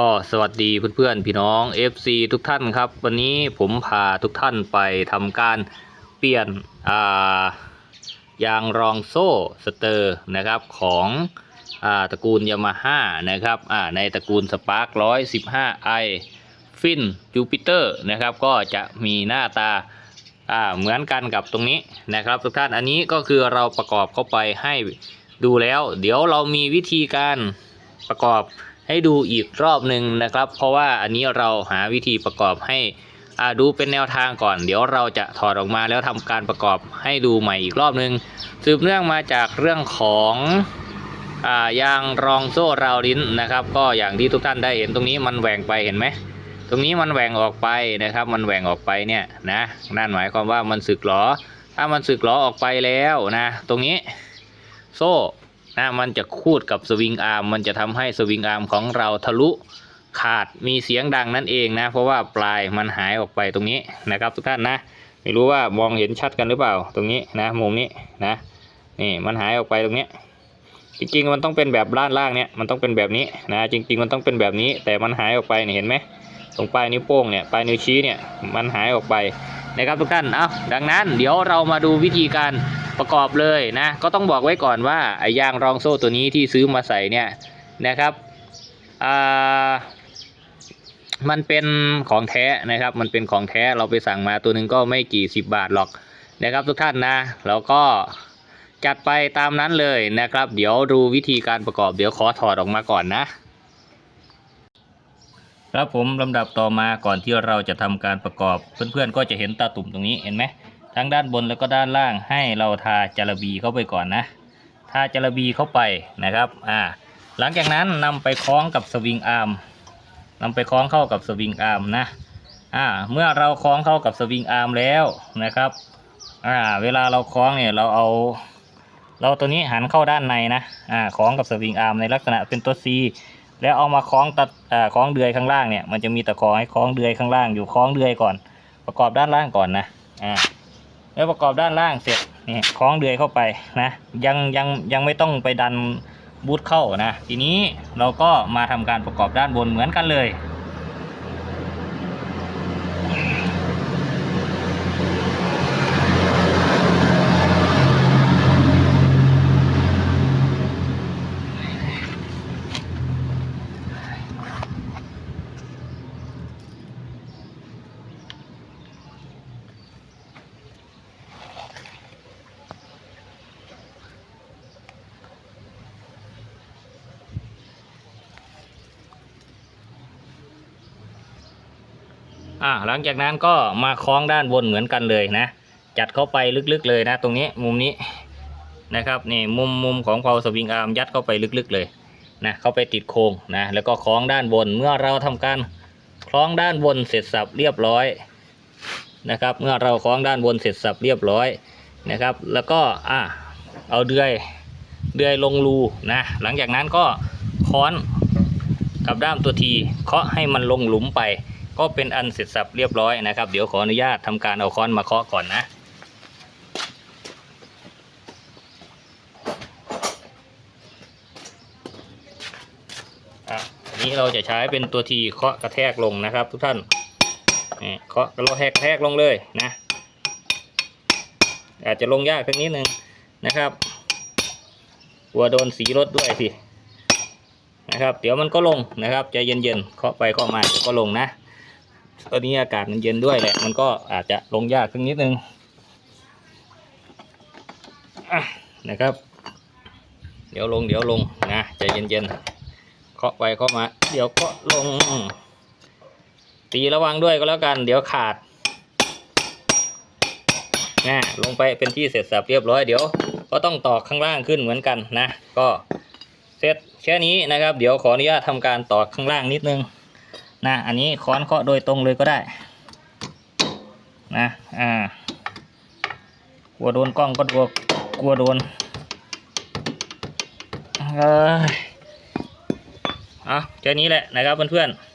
ก็สวัสดีเพื่อนๆพี่น้อง FC ทุกท่านครับ วันนี้ผมพาทุกท่านไปทำการเปลี่ยนายางรองโซ่สเตอร์นะครับของอตระกูลยามาฮ่านะครับในตระกูลสปาร์ค115 i ฟินจูปิเตอร์นะครับก็จะมีหน้าตาาเหมือนกันกับตรงนี้นะครับ ทุกท่านอันนี้ก็คือเราประกอบเข้าไปให้ดูแล้ว เดี๋ยวเรามีวิธีการประกอบ ให้ดูอีกรอบหนึ่งนะครับ เพราะว่าอันนี้เราหาวิธีประกอบให้อ่าดูเป็นแนวทางก่อน เดี๋ยวเราจะถอดออกมาแล้วทำการประกอบให้ดูใหม่อีกรอบหนึ่งสืบเนื่องมาจากเรื่องของอ่ายางรองโซ่ราวลิ้นนะครับ ก็อย่างที่ทุกท่านได้เห็นตรงนี้มันแหว่งไปเห็นไหมตรงนี้มันแหว่งออกไปนะครับ มันแหว่งออกไปเนี่ยนะนั่นหมายความว่ามันสึกหรอถ้ามันสึกหรอออกไปแล้วนะ ตรงนี้ โซ่ นะมันจะคูดกับสวิงอาร์มมันจะทำให้สวิงอาร์มของเราทะลุขาดมีเสียงดังนั่นเองนะ เพราะว่าปลายมันหายออกไปตรงนี้นะครับ ทุกท่านนะไม่รู้ว่ามองเห็นชัดกันหรือเปล่าตรงนี้นะมุมนี้นะนี่มันหายออกไปตรงนี้จริงๆมันต้องเป็นแบบด้านล่างเนี่ยมันต้องเป็นแบบนี้นะจริง ๆ มันต้องเป็นแบบนี้ แต่มันหายออกไปเนี่ยเห็นไหมตรงปลายนิ้วโป้งเนี่ยปลายนิ้วชี้เนี่ยมันหายออกไปนะครับทุกท่านเอาดังนั้นเดี๋ยวเรามาดูวิธีการ ประกอบเลยนะก็ต้องบอกไว้ก่อนว่าไอ้ยางรองโซ่ตัวนี้ที่ซื้อมาใส่เนี่ยนะครับอ่ามันเป็นของแท้นะครับ มันเป็นของแท้เราไปสั่งมาตัวหนึ่งก็ไม่กี่สิบบาทหรอกนะครับทุกท่านนะแล้วก็จัดไปตามนั้นเลยนะครับ เดี๋ยวดูวิธีการประกอบเดี๋ยวขอถอดออกมาก่อนนะครับผมลำดับต่อมาก่อนที่เราจะทำการประกอบเพื่อนๆก็จะเห็นตาตุ่มตรงนี้เห็นไหม ทั้งด้านบนแล้วก็ด้านล่างให้เราทาจาระบีเข้าไปก่อนนะ ทาจาระบีเข้าไปนะครับอ่าหลังจากนั้นนำไปคล้องกับสวิงอาร์มนำไปคล้องเข้ากับสวิงอาร์มนะอ่าเมื่อเราคล้องเข้ากับสวิงอาร์มแล้วนะครับอ่าเวลาเราคล้องเนี่ยเราเอา เราตัวนี้หันเข้าด้านในนะอ่าคล้องกับสวิงอาร์มในลักษณะเป็นตัว C แล้วเอามาคล้องตัดอ่าคล้องเดือยข้างล่างเนี่ยมันจะมีตะขอให้คล้องเดือยข้างล่างอยู่คล้องเดือยก่อน ประกอบด้านล่างก่อนนะอ่า แล้วประกอบด้านล่างเสร็จนี่คล้องเดือยเข้าไปนะยังยังยังไม่ต้องไปดันบูทเข้านะ ทีนี้เราก็มาทำการประกอบด้านบนเหมือนกันเลย อ่าหลังจากนั้นก็มาคล้องด้านบนเหมือนกันเลยนะ จัดเข้าไปลึกๆเลยนะ ตรงนี้มุมนี้นะครับนี่มุมมุมของเพาสวิงอาร์มยัดเข้าไปลึกๆเลยนะเข้าไปติดโครงนะแล้วก็คล้องด้านบนเมื่อเราทำการคล้องด้านบนเสร็จสับเรียบร้อยนะครับ เมื่อเราคล้องด้านบนเสร็จสับเรียบร้อยนะครับ แล้วก็อ่าเอาเดือยเดือยลงรูนะหลังจากนั้นก็ค้อนกับด้ามตัวทีเคาะให้มันลงหลุมไป ก็เป็นอันเสร็จสับเรียบร้อยนะครับ เดี๋ยวขออนุญาตทำการเอาค้อนมาเคาะก่อนนะอะอันนี้เราจะใช้เป็นตัวทีเคาะกระแทกลงนะครับ ทุกท่านเคาะกระโลแทกแทกลงเลยนะ อาจจะลงยากสักนิดนึงนะครับกลัวโดนสีรถด้วยสินะครับ เดี๋ยวมันก็ลงนะครับใจเย็นๆเคาะไปเคาะมาเดี๋ยวก็ลงนะ ตอนนี้อากาศมันเย็นด้วยแหละ มันก็อาจจะลงยากสักนิดนึงะนะครับ เดี๋ยวลงเดี๋ยวลงนะใจเย็นๆเคาะไปเคาะมา เดี๋ยวก็ลง ตีระวังด้วยก็แล้วกัน เดี๋ยวขาดนะลงไปเป็นที่เสร็จสับเรียบร้อยเดี๋ยว ก็ต้องตอกข้างล่างขึ้นเหมือนกันนะ ก็เสร็จแค่นี้นะครับ เดี๋ยวขออนุญาตทำการตอกข้างล่างนิดนึง นะอันนี้ค้อนเคาะโดยตรงเลยก็ได้นะอ่ากลัวโดนกล้องก็กลัวกลัวโดนเอยอะแค่นี้แหละนะครับเพื่อนๆ